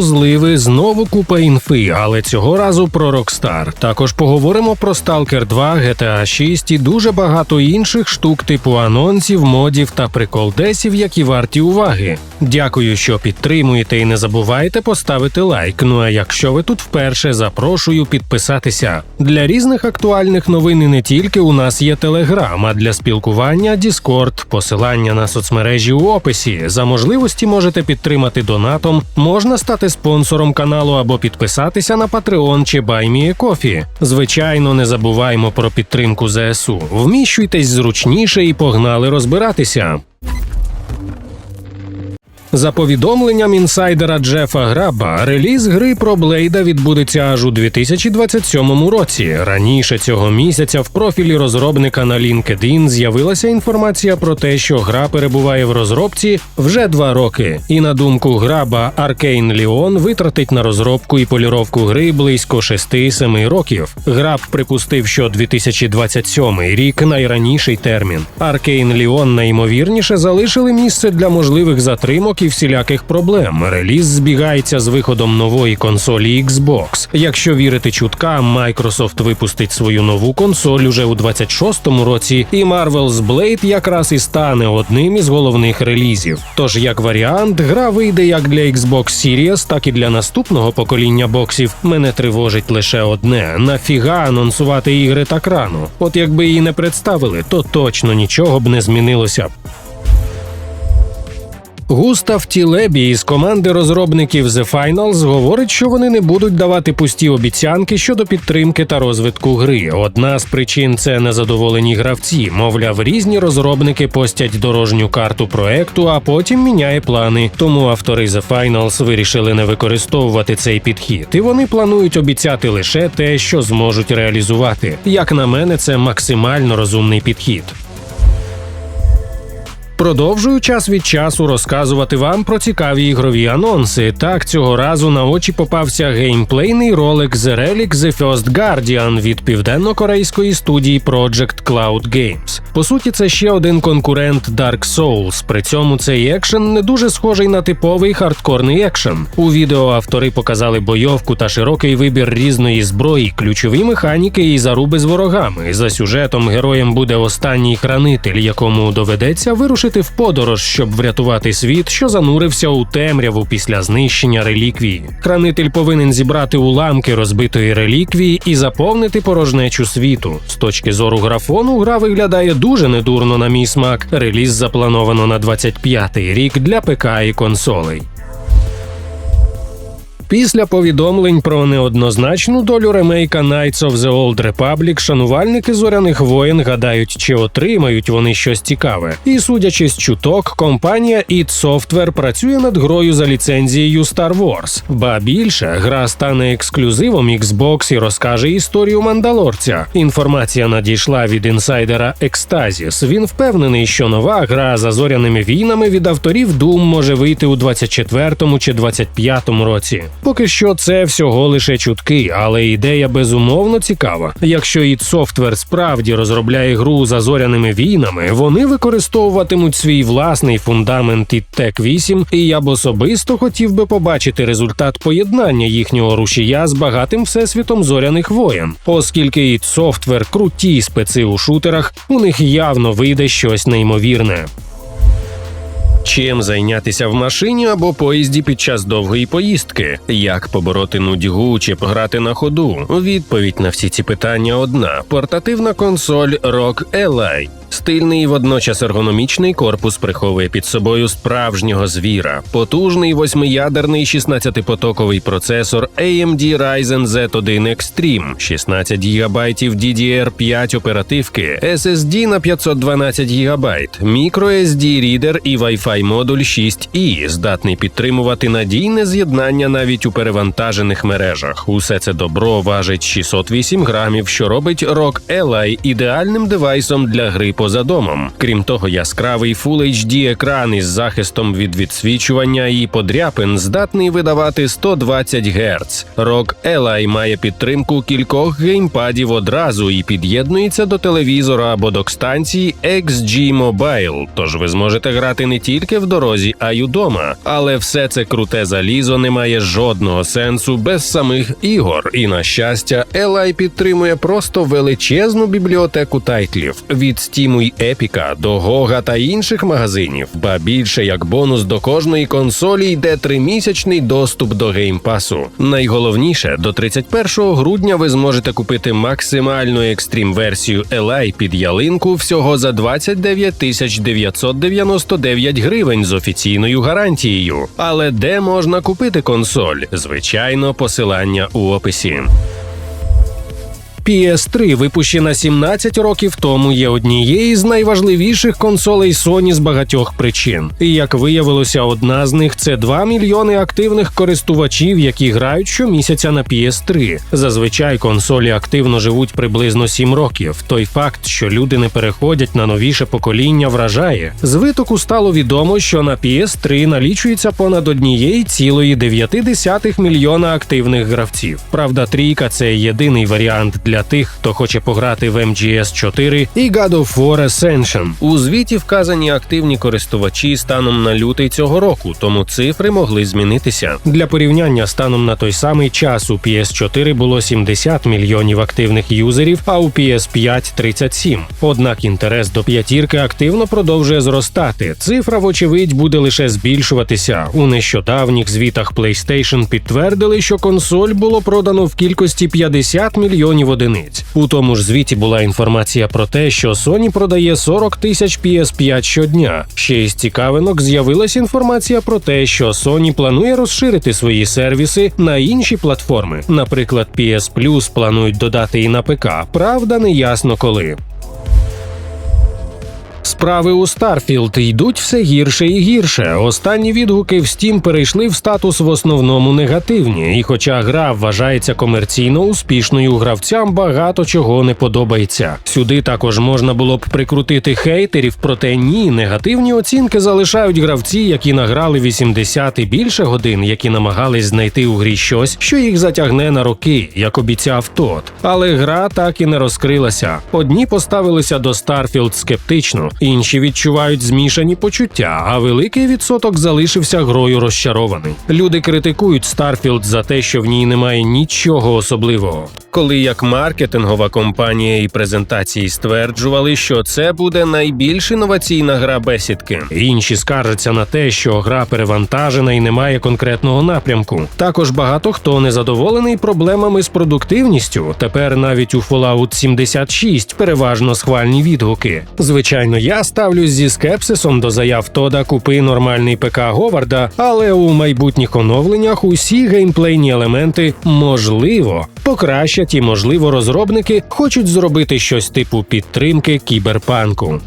знову зливи, знову купа інфи, але цього разу про Rockstar. Також поговоримо про Stalker 2, GTA 6 і дуже багато інших штук типу анонсів, модів та приколдесів, які варті уваги. Дякую, що підтримуєте і не забувайте поставити лайк. Ну а якщо ви тут вперше, запрошую підписатися. Для різних актуальних новин і не тільки у нас є Телеграм, а для спілкування Discord, посилання на соцмережі у описі. За можливості можете підтримати донатом, можна стати спонсором каналу або підписатися на Patreon чи BuyMeACoffee. Звичайно, не забуваємо про підтримку ЗСУ. Вміщуйтесь зручніше і погнали розбиратися. За повідомленням інсайдера Джефа Граба, реліз гри про Блейда відбудеться аж у 2027 році. Раніше цього місяця в профілі розробника на LinkedIn з'явилася інформація про те, що гра перебуває в розробці вже два роки. І на думку Граба, Arcane Leon витратить на розробку і поліровку гри близько 6-7 років. Граб припустив, що 2027 рік найраніший термін. Arcane Leon найімовірніше залишили місце для можливих затримок і всіляких проблем. Реліз збігається з виходом нової консолі Xbox. Якщо вірити чуткам, Microsoft випустить свою нову консоль уже у 26-му році, і Marvel's Blade якраз і стане одним із головних релізів. Тож, як варіант, гра вийде як для Xbox Series, так і для наступного покоління боксів. Мене тривожить лише одне: нафіга анонсувати ігри так рано. От якби її не представили, то точно нічого б не змінилося. Густав Тілебі із команди розробників The Finals говорить, що вони не будуть давати пусті обіцянки щодо підтримки та розвитку гри. Одна з причин це незадоволені гравці. Мовляв, різні розробники постять дорожню карту проекту, а потім міняє плани. Тому автори The Finals вирішили не використовувати цей підхід, і вони планують обіцяти лише те, що зможуть реалізувати. Як на мене, це максимально розумний підхід. Продовжую час від часу розказувати вам про цікаві ігрові анонси. Так цього разу на очі попався геймплейний ролик The Relic The First Guardian від південно-корейської студії Project Cloud Games. По суті, це ще один конкурент Dark Souls. При цьому цей екшен не дуже схожий на типовий хардкорний екшен. У відео автори показали бойовку та широкий вибір різної зброї, ключові механіки і заруби з ворогами. За сюжетом героєм буде останній хранитель, якому доведеться вирушити в подорож, щоб врятувати світ, що занурився у темряву після знищення реліквії. Хранитель повинен зібрати уламки розбитої реліквії і заповнити порожнечу світу. З точки зору графону, гра виглядає дуже недурно на мій смак. Реліз заплановано на 25-й рік для ПК і консолей. Після повідомлень про неоднозначну долю ремейка Knights of the Old Republic шанувальники зоряних воєн гадають, чи отримають вони щось цікаве. І судячи з чуток, компанія id Software працює над грою за ліцензією Star Wars. Ба більше гра стане ексклюзивом Xbox і розкаже історію мандалорця. Інформація надійшла від інсайдера Ecstasis. Він впевнений, що нова гра за зоряними війнами від авторів Doom може вийти у 24-му чи 25-му році. Поки що це всього лише чутки, але ідея безумовно цікава. Якщо id Software справді розробляє гру за зоряними війнами, вони використовуватимуть свій власний фундамент id Tech 8, і я б особисто хотів би побачити результат поєднання їхнього рушія з багатим всесвітом зоряних воєн, оскільки id Software круті специ у шутерах, у них явно вийде щось неймовірне. Чим зайнятися в машині або поїзді під час довгої поїздки? Як побороти нудьгу чи пограти на ходу? Відповідь на всі ці питання одна: портативна консоль Rock Ally. Стильний і водночас ергономічний корпус приховує під собою справжнього звіра, потужний восьмиядерний 16-потоковий процесор AMD Ryzen Z1 Extreme, 16 ГБ DDR5 оперативки, SSD на 512 ГБ, microSD Reader і Wi-Fi модуль 6E, здатний підтримувати надійне з'єднання навіть у перевантажених мережах. Усе це добро важить 608 грамів, що робить ROG Ally ідеальним девайсом для гри поза домом. Крім того, яскравий Full HD екран із захистом від відсвічування і подряпин здатний видавати 120 Гц. ROG Ally має підтримку кількох геймпадів одразу і під'єднується до телевізора або док-станції XG Mobile, тож ви зможете грати не тільки в дорозі, а й удома. Але все це круте залізо не має жодного сенсу без самих ігор. І на щастя, Ally підтримує просто величезну бібліотеку тайтлів від Steam і Epic до GOG та інших магазинів. Ба більше як бонус до кожної консолі йде тримісячний доступ до геймпасу. Найголовніше, до 31 грудня ви зможете купити максимальну екстрім версію Ally під ялинку всього за 29 тисяч 999 гривень з офіційною гарантією. Але де можна купити консоль? Звичайно, посилання у описі. PS3, випущена 17 років тому, є однією з найважливіших консолей Sony з багатьох причин. І як виявилося, одна з них це 2 мільйони активних користувачів, які грають щомісяця на PS3. Зазвичай консолі активно живуть приблизно 7 років. Той факт, що люди не переходять на новіше покоління, вражає. З витоку стало відомо, що на PS3 налічується понад однієї цілої 9 мільйона активних гравців. Правда, трійка це єдиний варіант для тих, хто хоче пограти в MGS 4 і God of War Ascension. У звіті вказані активні користувачі станом на лютий цього року, тому цифри могли змінитися. Для порівняння станом на той самий час у PS4 було 70 мільйонів активних юзерів, а у PS5 – 37. Однак інтерес до п'ятірки активно продовжує зростати. Цифра, вочевидь, буде лише збільшуватися. У нещодавніх звітах PlayStation підтвердили, що консоль було продано в кількості 50 мільйонів одиниць. У тому ж звіті була інформація про те, що Sony продає 40 тисяч PS5 щодня. Ще із цікавинок з'явилась інформація про те, що Sony планує розширити свої сервіси на інші платформи. Наприклад, PS Plus планують додати і на ПК. Правда, не ясно коли. Справи у Starfield йдуть все гірше і гірше. Останні відгуки в Steam перейшли в статус в основному негативні, і хоча гра вважається комерційно успішною, гравцям багато чого не подобається. Сюди також можна було б прикрутити хейтерів, проте ні, негативні оцінки залишають гравці, які награли 80 і більше годин, які намагались знайти у грі щось, що їх затягне на роки, як обіцяв тот. Але гра так і не розкрилася. Одні поставилися до Starfield скептично. Інші відчувають змішані почуття, а великий відсоток залишився грою розчарований. Люди критикують Starfield за те, що в ній немає нічого особливого. Коли як маркетингова компанія і презентації стверджували, що це буде найбільш інноваційна гра бесідки. Інші скаржаться на те, що гра перевантажена і не має конкретного напрямку. Також багато хто незадоволений проблемами з продуктивністю. Тепер навіть у Fallout 76 переважно схвальні відгуки. Звичайно, я ставлюсь зі скепсисом до заяв Тода купи нормальний ПК Говарда, але у майбутніх оновленнях усі геймплейні елементи можливо покращать і, можливо, розробники хочуть зробити щось типу підтримки кіберпанку.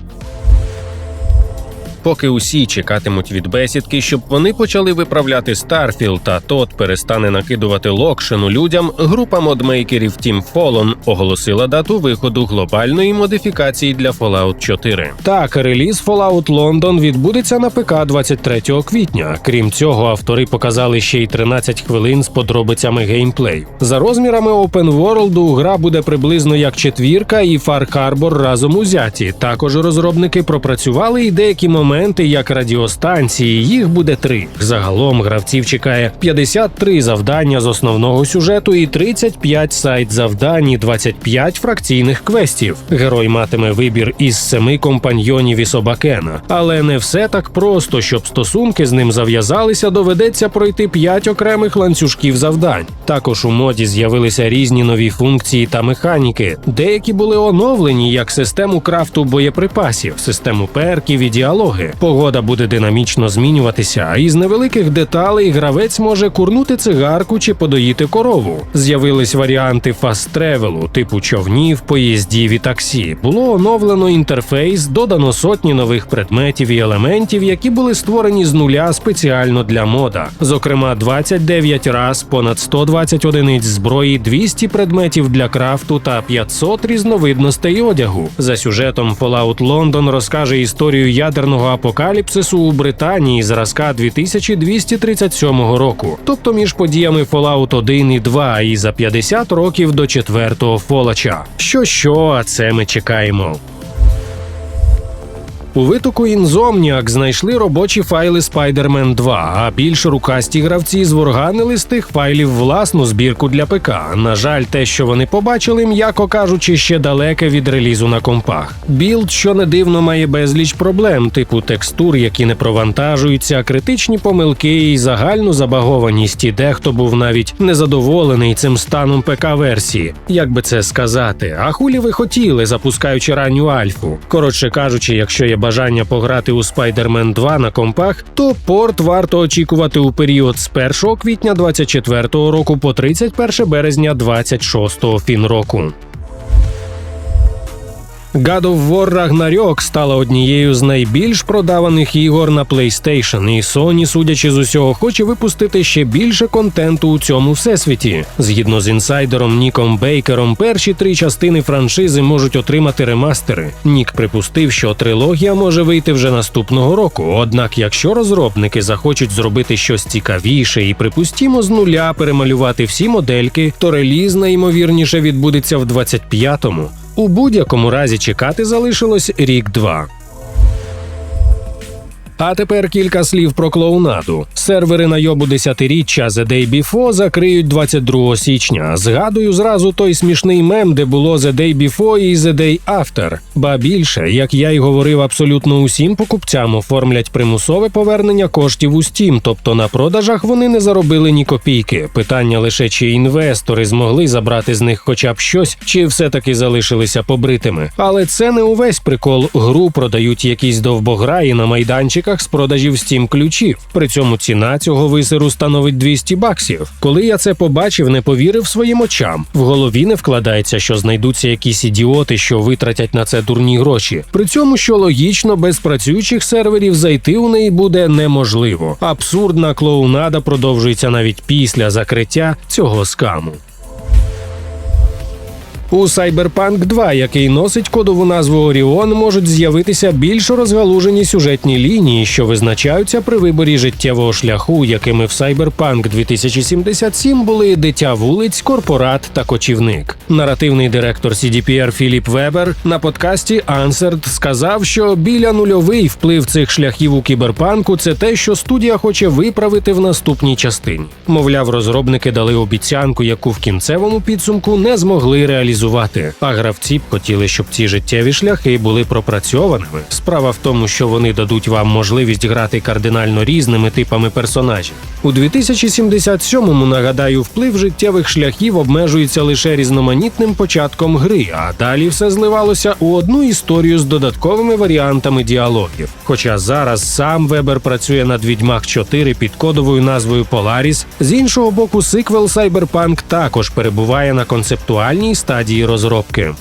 Поки усі чекатимуть від бесідки, щоб вони почали виправляти Starfield, та тот перестане накидувати локшину людям, група модмейкерів Team Fallen оголосила дату виходу глобальної модифікації для Fallout 4. Так, реліз Fallout London відбудеться на ПК 23 квітня. Крім цього, автори показали ще й 13 хвилин з подробицями геймплею. За розмірами Open World гра буде приблизно як четвірка і Far Harbor разом узяті. Також розробники пропрацювали і деякі моменти моменти як радіостанції. Їх буде три. Загалом гравців чекає 53 завдання з основного сюжету і 35 сайт завдань, і 25 фракційних квестів. Герой матиме вибір із семи компаньйонів і собакена. Але не все так просто, щоб стосунки з ним зав'язалися, доведеться пройти 5 окремих ланцюжків завдань. Також у моді з'явилися різні нові функції та механіки. Деякі були оновлені як систему крафту боєприпасів, систему перків і діалоги. Дороги. Погода буде динамічно змінюватися, а із невеликих деталей гравець може курнути цигарку чи подоїти корову. З'явились варіанти фаст-тревелу, типу човнів, поїздів і таксі. Було оновлено інтерфейс, додано сотні нових предметів і елементів, які були створені з нуля спеціально для мода. Зокрема, 29 раз, понад 120 одиниць зброї, 200 предметів для крафту та 500 різновидностей одягу. За сюжетом Fallout London розкаже історію ядерного апокаліпсису у Британії зразка 2237 року, тобто між подіями Fallout 1 і 2 і за 50 років до четвертого фолача. Що що, а це ми чекаємо. У витоку Insomniac знайшли робочі файли Spider-Man 2, а більш рукасті гравці зворганили з тих файлів власну збірку для ПК. На жаль, те, що вони побачили, м'яко кажучи, ще далеке від релізу на компах. Білд, що не дивно, має безліч проблем, типу текстур, які не провантажуються, критичні помилки і загальну забагованість. І дехто був навіть незадоволений цим станом ПК-версії. Як би це сказати? А хулі ви хотіли, запускаючи ранню альфу? Коротше кажучи, якщо є бажання пограти у Spider-Man 2 на компах, то порт варто очікувати у період з 1 квітня 24 року по 31 березня 26 фінроку. God of War Ragnarok стала однією з найбільш продаваних ігор на PlayStation, і Sony, судячи з усього, хоче випустити ще більше контенту у цьому всесвіті. Згідно з інсайдером Ніком Бейкером, перші три частини франшизи можуть отримати ремастери. Нік припустив, що трилогія може вийти вже наступного року. Однак, якщо розробники захочуть зробити щось цікавіше і припустімо з нуля перемалювати всі модельки, то реліз найімовірніше відбудеться в 25-му. У будь-якому разі чекати залишилось рік-два. А тепер кілька слів про клоунаду. Сервери на йобу десятиріччя The Day Before закриють 22 січня. Згадую зразу той смішний мем, де було The Day Before і The Day After. Ба більше, як я й говорив, абсолютно усім покупцям оформлять примусове повернення коштів у Steam, тобто на продажах вони не заробили ні копійки. Питання лише чи інвестори змогли забрати з них хоча б щось, чи все-таки залишилися побритими. Але це не увесь прикол. Гру продають якісь довбограї на майданчиках з продажів Steam ключів. При цьому ціна цього висеру становить 200 баксів. Коли я це побачив, не повірив своїм очам. В голові не вкладається, що знайдуться якісь ідіоти, що витратять на це дурні гроші. При цьому, що логічно, без працюючих серверів зайти у неї буде неможливо. Абсурдна клоунада продовжується навіть після закриття цього скаму. У Cyberpunk 2, який носить кодову назву Оріон, можуть з'явитися більш розгалужені сюжетні лінії, що визначаються при виборі життєвого шляху, якими в Cyberpunk 2077 були дитя вулиць, корпорат та кочівник. Наративний директор CDPR Філіп Вебер на подкасті Answered сказав, що біля нульовий вплив цих шляхів у кіберпанку це те, що студія хоче виправити в наступній частині. Мовляв, розробники дали обіцянку, яку в кінцевому підсумку не змогли реалізувати. А гравці б хотіли, щоб ці життєві шляхи були пропрацьованими. Справа в тому, що вони дадуть вам можливість грати кардинально різними типами персонажів. У 2077-му, нагадаю, вплив життєвих шляхів обмежується лише різноманітним початком гри, а далі все зливалося у одну історію з додатковими варіантами діалогів. Хоча зараз сам Вебер працює над Відьмах 4 під кодовою назвою Polaris, з іншого боку, сиквел Cyberpunk також перебуває на концептуальній стадії розробки.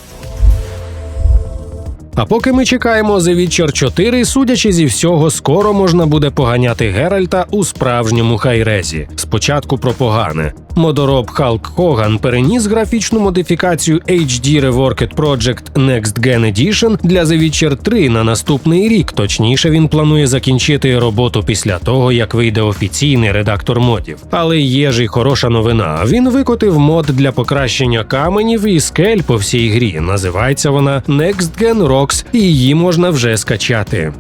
А поки ми чекаємо The Witcher 4, судячи зі всього, скоро можна буде поганяти Геральта у справжньому хайрезі. Спочатку про погане. Модороб Халк Хоган переніс графічну модифікацію HD Reworked Project Next Gen Edition для The Witcher 3 на наступний рік. Точніше, він планує закінчити роботу після того, як вийде офіційний редактор модів. Але є ж і хороша новина. Він викотив мод для покращення каменів і скель по всій грі. Називається вона Next Gen Rocks, і її можна вже скачати.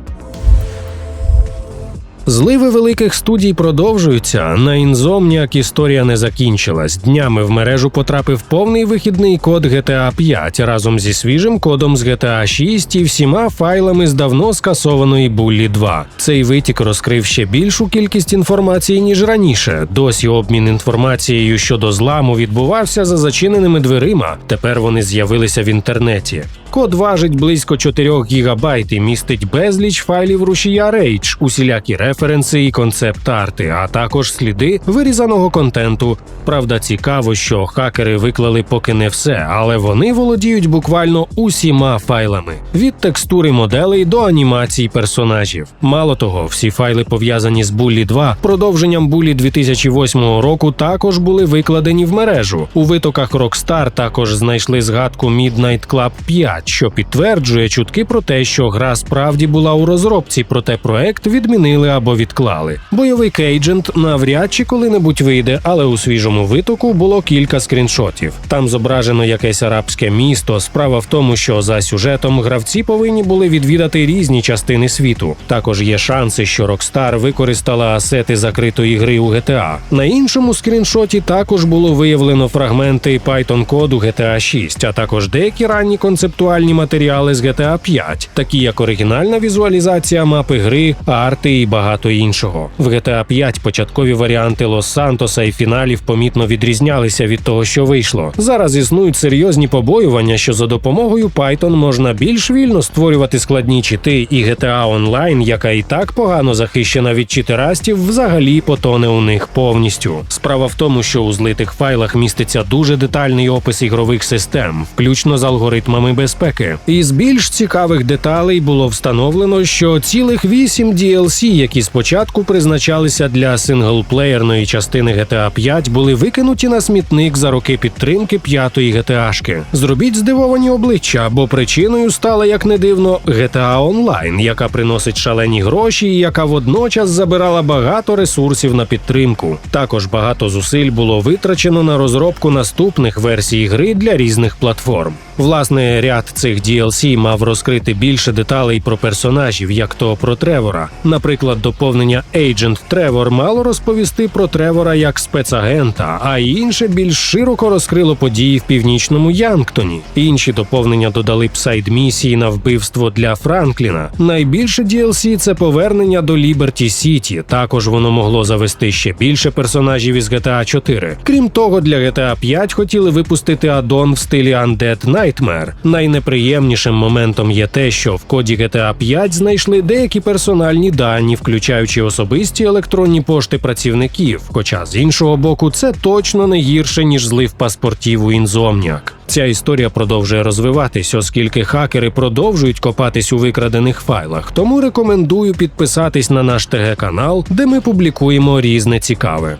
Зливи великих студій продовжуються. На Insomniac історія не закінчилась. Днями в мережу потрапив повний вихідний код GTA 5 разом зі свіжим кодом з GTA 6 і всіма файлами з давно скасованої Bully 2. Цей витік розкрив ще більшу кількість інформації ніж раніше. Досі обмін інформацією щодо зламу відбувався за зачиненими дверима. Тепер вони з'явилися в інтернеті. Код важить близько 4 гігабайт і містить безліч файлів рушія Rage, усілякі референси і концепт-арти, а також сліди вирізаного контенту. Правда, цікаво, що хакери виклали поки не все, але вони володіють буквально усіма файлами від текстури моделей до анімацій персонажів. Мало того, всі файли пов'язані з Bully 2, продовженням Bully 2008 року, також були викладені в мережу. У витоках Rockstar також знайшли згадку Midnight Club 5, що підтверджує чутки про те, що гра справді була у розробці, проте проект відмінили або відклали. Бойовий кейджент навряд чи коли-небудь вийде, але у свіжому витоку було кілька скріншотів. Там зображено якесь арабське місто. Справа в тому, що за сюжетом гравці повинні були відвідати різні частини світу. Також є шанси, що Rockstar використала асети закритої гри у GTA. На іншому скріншоті також було виявлено фрагменти Python коду GTA 6, а також деякі ранні концептуальні матеріали з GTA 5, такі як оригінальна візуалізація мапи гри, арти і багато іншого. В GTA 5 початкові варіанти Лос-Сантоса і фіналів помітно відрізнялися від того, що вийшло. Зараз існують серйозні побоювання, що за допомогою Python можна більш вільно створювати складні чити, і GTA Online, яка і так погано захищена від читерастів, взагалі потоне у них повністю. Справа в тому, що у злитих файлах міститься дуже детальний опис ігрових систем, включно з алгоритмами безпеки. Із більш цікавих деталей було встановлено, що цілих вісім DLC, які спочатку призначалися для синглплеєрної частини GTA 5, були викинуті на смітник за роки підтримки п'ятої GTA-шки. Зробіть здивовані обличчя, бо причиною стала, як не дивно, GTA Online, яка приносить шалені гроші і яка водночас забирала багато ресурсів на підтримку. Також багато зусиль було витрачено на розробку наступних версій гри для різних платформ. Власне, ряд цих DLC мав розкрити більше деталей про персонажів, як то про Тревора. Наприклад, доповнення Agent Тревор мало розповісти про Тревора як спецагента, а інше більш широко розкрило події в північному Янгтоні. Інші доповнення додали псайд місії на вбивство для Франкліна. Найбільше DLC – це повернення до Ліберті Сіті. Також воно могло завести ще більше персонажів із GTA 4. Крім того, для GTA 5 хотіли випустити аддон в стилі Undead Nightmare. Найнеприємнішим моментом є те, що в коді GTA 5 знайшли деякі персональні дані, включаючи особисті електронні пошти працівників. Хоча з іншого боку, це точно не гірше ніж злив паспортів у Insomniac. Ця історія продовжує розвиватись, оскільки хакери продовжують копатись у викрадених файлах. Тому рекомендую підписатись на наш ТГ канал, де ми публікуємо різне цікаве.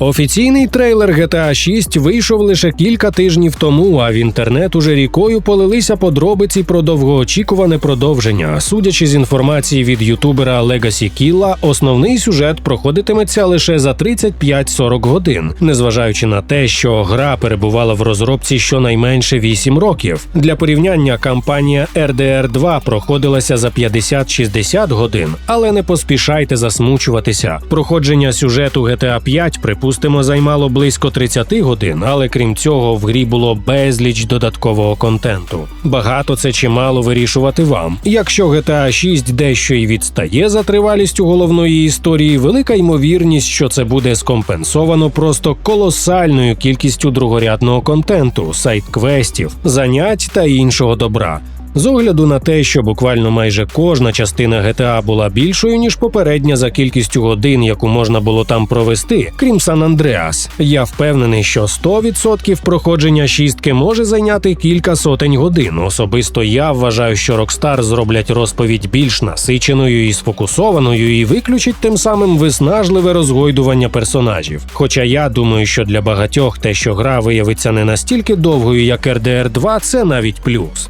Офіційний трейлер GTA 6 вийшов лише кілька тижнів тому, а в інтернет уже рікою полилися подробиці про довгоочікуване продовження. Судячи з інформації від ютубера Legacy Killa, основний сюжет проходитиметься лише за 35-40 годин, незважаючи на те, що гра перебувала в розробці щонайменше 8 років. Для порівняння кампанія RDR 2 проходилася за 50-60 годин, але не поспішайте засмучуватися. Проходження сюжету GTA 5 припустимо, займало близько 30 годин, але крім цього, в грі було безліч додаткового контенту. Багато це чи мало вирішувати вам. Якщо GTA 6 дещо і відстає за тривалістю головної історії, велика ймовірність, що це буде скомпенсовано просто колосальною кількістю другорядного контенту, сайт-квестів, занять та іншого добра. З огляду на те, що буквально майже кожна частина GTA була більшою ніж попередня за кількістю годин, яку можна було там провести, крім Сан Андреас, я впевнений, що 100% проходження шістки може зайняти кілька сотень годин. Особисто я вважаю, що Rockstar зроблять розповідь більш насиченою і сфокусованою, і виключить тим самим виснажливе розгойдування персонажів. Хоча я думаю, що для багатьох те, що гра виявиться не настільки довгою, як RDR 2, це навіть плюс.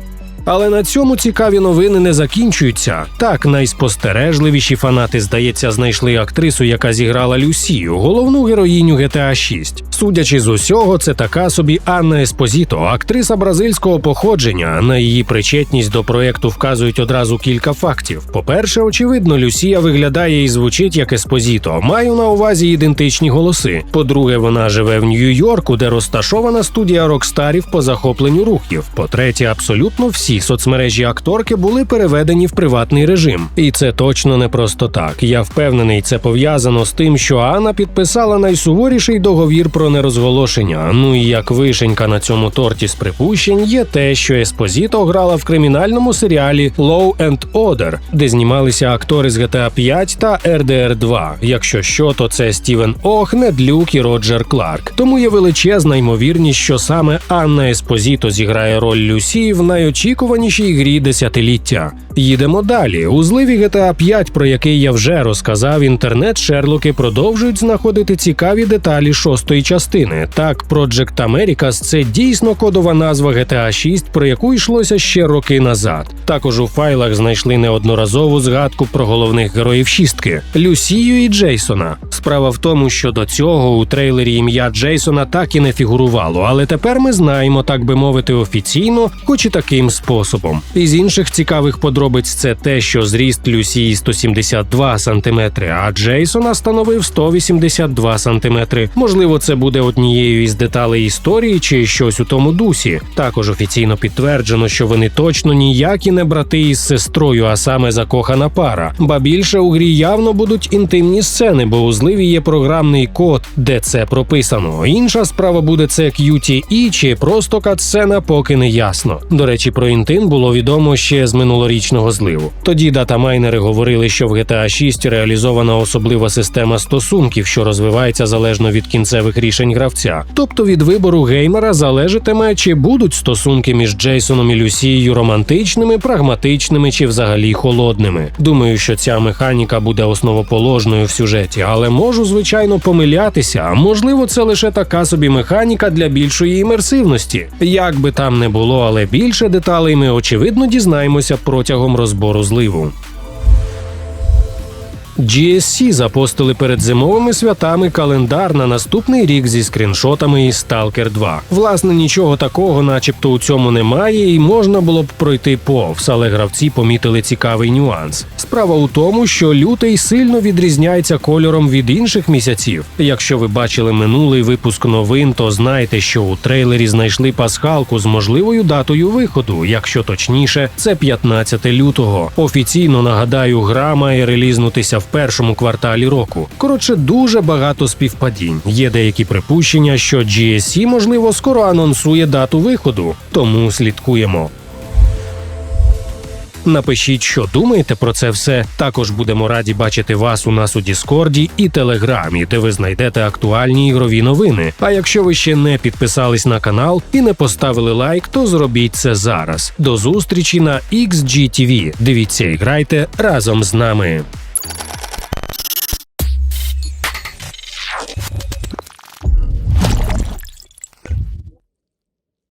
Але на цьому цікаві новини не закінчуються. Так, найспостережливіші фанати, здається, знайшли актрису, яка зіграла Люсію, головну героїню GTA 6. Судячи з усього, це така собі Анна Еспозіто, актриса бразильського походження. На її причетність до проекту вказують одразу кілька фактів. По-перше, очевидно, Люсія виглядає і звучить як Еспозіто. Маю на увазі ідентичні голоси. По-друге, вона живе в Нью-Йорку, де розташована студія рокстарів по захопленню рухів. По-третє, абсолютно всі всі соцмережі акторки були переведені в приватний режим. І це точно не просто так. Я впевнений, це пов'язано з тим, що Анна підписала найсуворіший договір про нерозголошення. Ну і як вишенька на цьому торті з припущень є те, що Еспозіто грала в кримінальному серіалі Law and Order, де знімалися актори з GTA 5 та RDR 2. Якщо що, то це Стівен Ох, Нед Люк і Роджер Кларк. Тому є величезна ймовірність, що саме Анна Еспозіто зіграє роль Люсі в найочікуванішій грі десятиліття. Їдемо далі. У зливі GTA 5, про який я вже розказав, інтернет Шерлоки продовжують знаходити цікаві деталі шостої частини. Так, Project Americas – це дійсно кодова назва GTA 6, про яку йшлося ще роки назад. Також у файлах знайшли неодноразову згадку про головних героїв шістки Люсію і Джейсона. Справа в тому, що до цього у трейлері ім'я Джейсона так і не фігурувало, але тепер ми знаємо, так би мовити, офіційно, хоч і таким способом. Із інших цікавих подробиць це те, що зріст Люсії 172 см, а Джейсона становив 182 см. Можливо, це буде однією із деталей історії чи щось у тому дусі. Також офіційно підтверджено, що вони точно ніякі не брати із сестрою, а саме закохана пара. Ба більше у грі явно будуть інтимні сцени, бо у зливі є програмний код, де це прописано. Інша справа буде це QTE чи просто катсцена, поки не ясно. До речі, про інтим було відомо ще з минулорічного зливу. Тоді датамайнери говорили, що в GTA 6 реалізована особлива система стосунків, що розвивається залежно від кінцевих рішень гравця. Тобто від вибору геймера залежатиме, чи будуть стосунки між Джейсоном і Люсією романтичними, прагматичними чи взагалі холодними. Думаю, що ця механіка буде основоположною в сюжеті, але можу звичайно помилятися. Можливо, це лише така собі механіка для більшої імерсивності. Як би там не було, але більше деталей ми очевидно дізнаємося протягом розбору зливу. GSC запостили перед зимовими святами календар на наступний рік зі скріншотами із Stalker 2. Власне, нічого такого, начебто, у цьому немає, і можна було б пройти повз, але гравці помітили цікавий нюанс. Справа у тому, що лютий сильно відрізняється кольором від інших місяців. Якщо ви бачили минулий випуск новин, то знайте, що у трейлері знайшли пасхалку з можливою датою виходу, якщо точніше, це 15 лютого. Офіційно нагадаю, гра має релізнутися в першому кварталі року. Коротше, дуже багато співпадінь. Є деякі припущення, що GSC, можливо, скоро анонсує дату виходу, тому слідкуємо. Напишіть, що думаєте про це все. Також будемо раді бачити вас у нас у Діскорді і Телеграмі, де ви знайдете актуальні ігрові новини. А якщо ви ще не підписались на канал і не поставили лайк, то зробіть це зараз. До зустрічі на XGTV. Дивіться і грайте разом з нами.